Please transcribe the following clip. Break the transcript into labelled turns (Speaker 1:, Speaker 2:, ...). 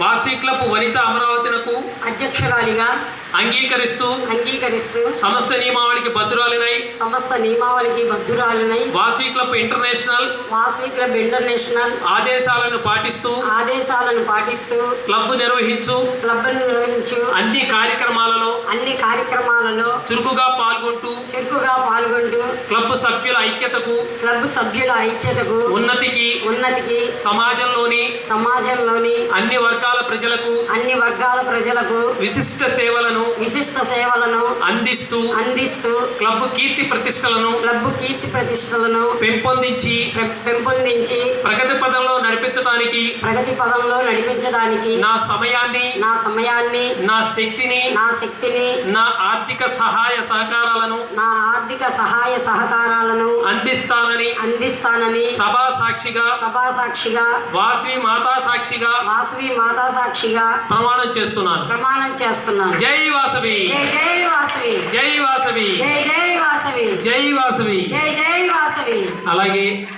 Speaker 1: Vasavi club వనిత అమరావతినకు
Speaker 2: అధ్యక్షురాలిగా
Speaker 1: అంగీకరిస్తూ
Speaker 2: అంగీకరిస్తూ
Speaker 1: సమస్త నియమావళికి భద్రురాలినై
Speaker 2: సమస్త నియమావళికి బద్దురాలునై
Speaker 1: Vasavi club international
Speaker 2: Vasavi club international
Speaker 1: ఆదేశాలను పాటిస్తూ
Speaker 2: ఆదేశాలను పాటిస్తూ
Speaker 1: క్లబ్ నిర్వహించు
Speaker 2: క్లబ్ను నిర్వహించు
Speaker 1: అన్ని కార్యక్రమాలలో
Speaker 2: అన్ని కార్యక్రమాలలో
Speaker 1: చురుకుగా పాల్గొంటూ
Speaker 2: చురుకుగా పాల్గొంటూ
Speaker 1: క్లబ్ సభ్యుల ఐక్యతకు
Speaker 2: క్లబ్ సభ్యుల ఐక్యతకు
Speaker 1: ఉన్నతికి
Speaker 2: ఉన్నతికి
Speaker 1: సమాజంలోని
Speaker 2: సమాజంలోని
Speaker 1: అన్ని వర్గాల ప్రజలకు
Speaker 2: అన్ని వర్గాల ప్రజలకు
Speaker 1: విశిష్ట సేవలను
Speaker 2: విశిష్ట సేవలను
Speaker 1: అందిస్తూ
Speaker 2: అందిస్తూ
Speaker 1: క్లబ్ కీర్తి ప్రతిష్టలను
Speaker 2: క్లబ్ కీర్తి ప్రతిష్టలను
Speaker 1: పెంపొందించి
Speaker 2: పెంపొందించి
Speaker 1: ప్రగతి పదంలో నడిపించడానికి
Speaker 2: ప్రగతి పదంలో నడిపించడానికి
Speaker 1: నా సమయాన్ని
Speaker 2: నా సమయాన్ని
Speaker 1: నా శక్తిని
Speaker 2: నా శక్తిని
Speaker 1: నా ఆర్థిక సహాయ సహకారాలను
Speaker 2: నా ఆర్థిక సహాయ సహకారాలను
Speaker 1: అందిస్తానని
Speaker 2: అందిస్తానని
Speaker 1: సభా సాక్షిగా
Speaker 2: సభా సాక్షిగా
Speaker 1: వాసవి మాతా సాక్షిగా
Speaker 2: వాసవి మాతా సాక్షిగా
Speaker 1: ప్రమాణం చేస్తున్నాను.
Speaker 2: ప్రమాణం చేస్తున్నాను.
Speaker 1: జై వాసవి.
Speaker 2: జై జై వాసవి.
Speaker 1: జై వాసవి.
Speaker 2: జై జై వాసవి.
Speaker 1: జై వాసవి.
Speaker 2: జై జై వాసవి.
Speaker 1: అలాగే